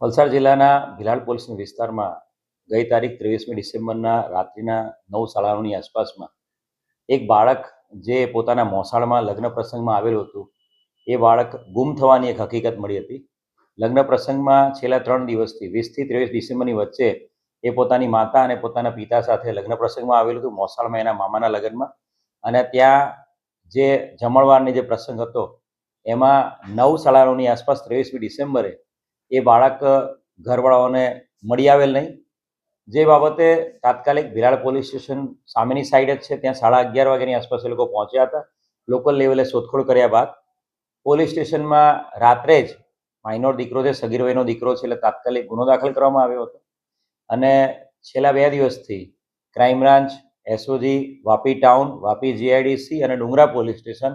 વલસાડ જિલ્લાના ભિલાડ પોલીસ વિસ્તારમાં ગઈ તારીખ ત્રેવીસમી ડિસેમ્બરના રાત્રિના નવ સાડાની આસપાસમાં એક બાળક જે પોતાના મોસાળમાં લગ્ન પ્રસંગમાં આવેલું હતું, એ બાળક ગુમ થવાની એક હકીકત મળી હતી. લગ્ન પ્રસંગમાં છેલ્લા ત્રણ દિવસથી વીસથી ત્રેવીસ ડિસેમ્બરની વચ્ચે એ પોતાની માતા અને પોતાના પિતા સાથે લગ્ન પ્રસંગમાં આવેલું હતું, મોસાળમાં એના મામાના લગ્નમાં. અને ત્યાં જે જમણવારની જે પ્રસંગ હતો, એમાં નવ સાડાની આસપાસ ત્રેવીસમી ડિસેમ્બરે એ બાળક ઘરવાળાઓને મળી આવેલ નહીં. જે બાબતે તાત્કાલિક ભિલાડ પોલીસ સ્ટેશન સામેની સાઈડ જ છે, ત્યાં સાડા અગિયાર વાગ્યાની આસપાસ એ લોકો પહોંચ્યા હતા. લોકલ લેવલે શોધખોળ કર્યા બાદ પોલીસ સ્ટેશનમાં રાત્રે જ માઇનોર દીકરો છે સગીર વયનો દીકરો છે, એટલે તાત્કાલિક ગુનો દાખલ કરવામાં આવ્યો હતો. અને છેલ્લા બે દિવસથી crime branch SOG Vapi town Vapi GIDC અને ડુંગરા પોલીસ સ્ટેશન